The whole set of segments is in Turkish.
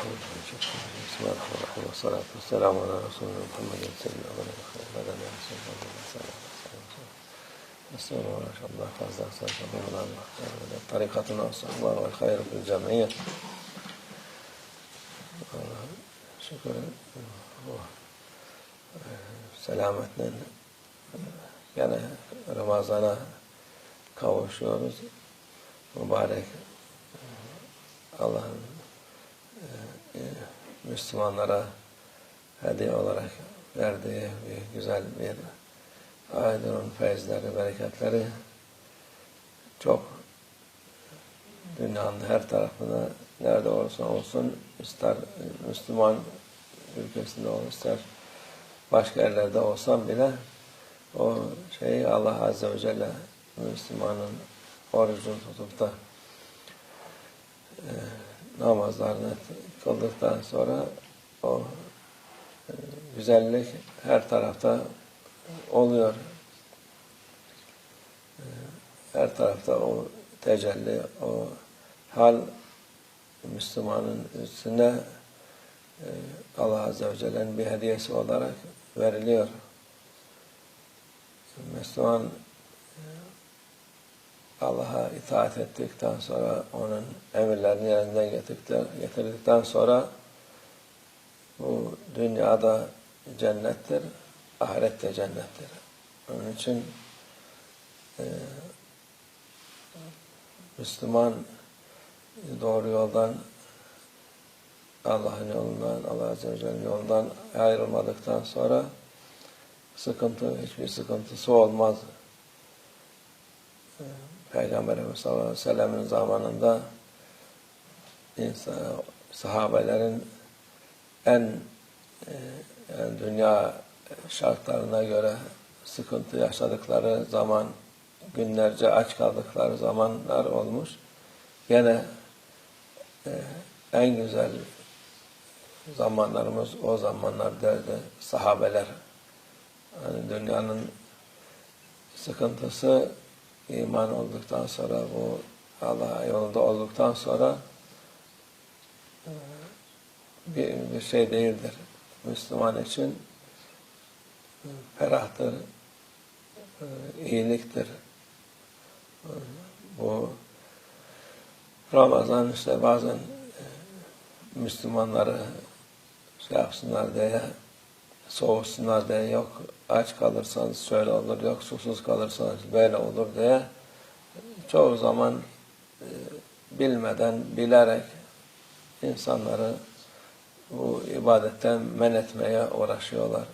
Bismillahirrahmanirrahim. Ve salatu ve selamu ala Resulü Muhammedin seyyidina ve ala aleyhi ve sellem. Estağfurullah. Allah fazla sallallahu aleyhi ve tarikatına sallallahu ve hayru fil cemiyye. Şükür. Selametle yani Ramazan'a kavuşuyoruz. Mübarek Allah'ın Müslümanlara hediye olarak verdiği bir güzel bir aydın feyizleri, bereketleri çok dünyanın her tarafına nerede olursa olsun ister Müslüman ülkesinde olsun ister başka yerlerde olsam bile o şeyi Allah Azze ve Celle Müslümanın orucunu tutup da e, namazlarını kıldıktan sonra o e, güzellik her tarafta oluyor. E, her tarafta o tecelli, o hal Müslümanın üstüne e, Allah Azze ve Celle'nin bir hediyesi olarak veriliyor. Müslüman Allah'a itaat ettikten sonra, onun emirlerini yerinden getirdikten sonra bu dünyada cennettir, ahirette cennettir. Onun için e, Müslüman doğru yoldan Allah'ın yolundan, Allah Azze ve Celle'nin yolundan ayrılmadıktan sonra sıkıntı, hiçbir sıkıntısı olmaz. Peygamberimiz sallallahu aleyhi ve sellem'in zamanında insan, sahabelerin en e, yani dünya şartlarına göre sıkıntı yaşadıkları zaman, günlerce aç kaldıkları zamanlar olmuş. Yine e, en güzel zamanlarımız o zamanlar derdi sahabeler. Yani dünyanın sıkıntısı iman olduktan sonra bu Allah yolunda olduktan sonra e, bir, bir şey değildir. Müslüman için e, ferahtır, e, iyiliktir. Bu Ramazan işte bazen Müslümanları şey yapsınlar diye soğusunlar diye yok aç kalırsanız şöyle olur yok susuz kalırsanız böyle olur diye çoğu zaman e, bilmeden bilerek insanları bu ibadetten men etmeye uğraşıyorlar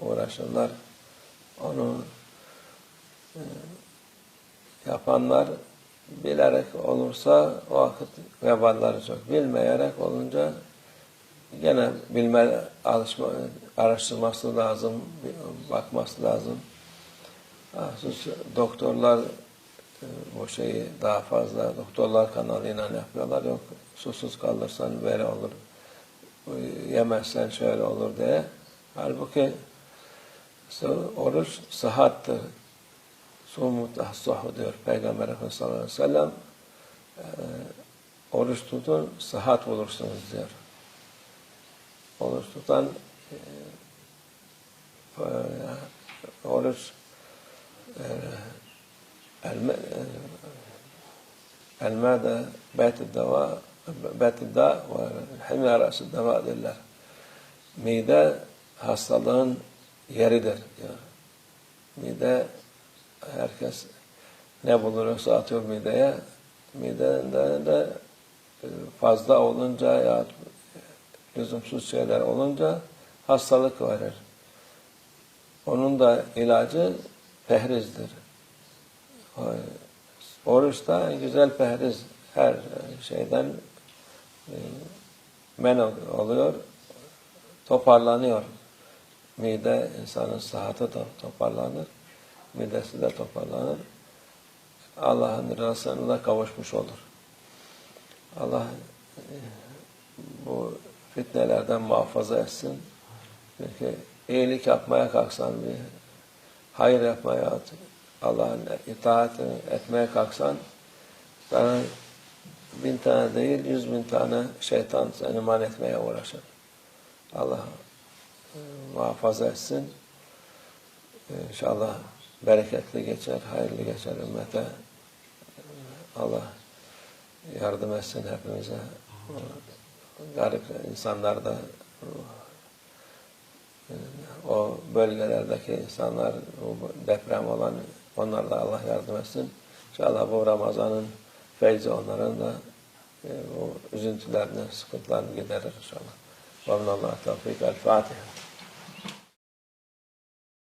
uğraşırlar. Onu e, yapanlar bilerek olursa o vakit vebalları çok bilmeyerek olunca gene bilme alışma, araştırması lazım, bakması lazım. Sus, doktorlar e, bu şeyi daha fazla doktorlar kanalıyla yapıyorlar. Yok susuz kalırsan böyle olur, yemezsen şöyle olur diye. Halbuki oruç sıhhattır. Sumut ahsuhu diyor Peygamber Efendimiz sallallahu aleyhi ve sellem. E, oruç tutun, sıhhat bulursunuz diyor oluştuktan e, e oruç e, elme, e, elmada beyt dava beyt da ve himya rası dava derler. Mide hastalığın yeridir diyor. Mide herkes ne bulursa atıyor mideye. Mideden de e, fazla olunca ya lüzumsuz şeyler olunca hastalık verir. Onun da ilacı pehrizdir. Oruç da güzel pehriz. Her şeyden e, men oluyor, toparlanıyor. Mide insanın sıhhati da toparlanır, midesi de toparlanır. Allah'ın rızasına kavuşmuş olur. Allah e, bu fitnelerden muhafaza etsin. Çünkü iyilik yapmaya kalksan bir hayır yapmaya Allah'ın itaat etmeye kalksan sana bin tane değil, yüz bin tane şeytan seni man etmeye uğraşır. Allah e, muhafaza etsin. E, İnşallah bereketli geçer, hayırlı geçer ümmete. Allah yardım etsin hepimize. Garip insanlar da o bölgelerdeki insanlar, o deprem olan onlar da Allah yardım etsin. İnşallah bu Ramazan'ın feyzi onların da e, o üzüntülerini, sıkıntılarını giderir inşallah. Ve minallah tevfik. El Fatiha.